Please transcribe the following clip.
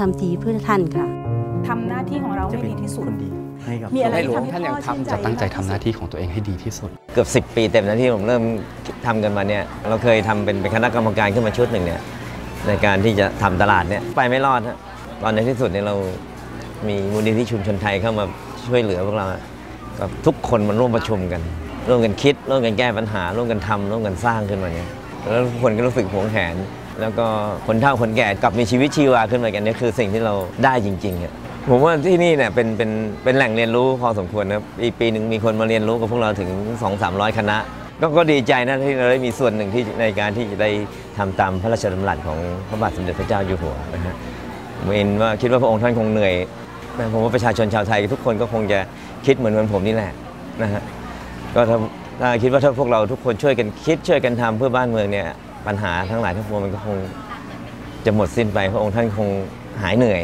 ทำดีเพื่อท่านค่ะทำหน้าที่ของเราจะให้เป็นดีที่สุดคนดีให้กับมีอะไรให้หลวงที่ท่านยังพ่อชื่นทำจะตั้งใจทำหน้าที่ที่ของตัวเองให้ดีที่สุด เกือบ 10 ปีเต็มนะที่ผมเริ่มทำกันมาเนี่ยเราเคยทำเป็นเป็นคณะกรรมการขึ้นมาชุดหนึ่งเนี่ยในการที่จะทำตลาดเนี่ยไปไม่รอดฮะตอนในที่สุดเนี่ยเรามีมูลนิธิชุมชนไทยเข้ามาช่วยเหลือพวกเราก็ทุกคนมันร่วมประชุมกัน ร่วมกันคิด ร่วมกันแก้ปัญหา ร่วมกันทำร่วมกันสร้างขึ้นมาเนี่ยแล้วทุกคนก็รู้สึกหวงแหน แล้วก็คนเฒ่าคนแก่กลับมีชีวิตชีวาขึ้นมากันนี่คือสิ่งที่เราได้จริงๆอะผมว่าที่นี่เนี่ยเป็นเป็นเป็นแหล่งเรียนรู้พอสมควรนะครับปีปีหนึ่งมีคนมาเรียนรู้กับพวกเราถึง 2 3 0 0 คณะ ก็ก็ดีใจนะที่เราได้มีส่วนหนึ่งที่ในการที่จะได้ทำตามพระราชดำรัสของพระบาทสมเด็จพระเจ้าอยู่หัวนะฮะผมเห็นว่าคิดว่าพระองค์ท่านคงเหนื่อยนะผมว่าประชาชนชาวไทยทุกคนก็คงจะคิดเหมือนเหมือนผมนี่แหละนะฮะก็ถ้าถ้าคิดว่าถ้าพวกเราทุกคนช่วยกันคิดช่วยกันทำเพื่อบ้านเมืองเนี่ย ปัญหาทั้งหลายทั้งปวงมันก็คงจะหมดสิ้นไปพระองค์ท่านคงหายเหนื่อย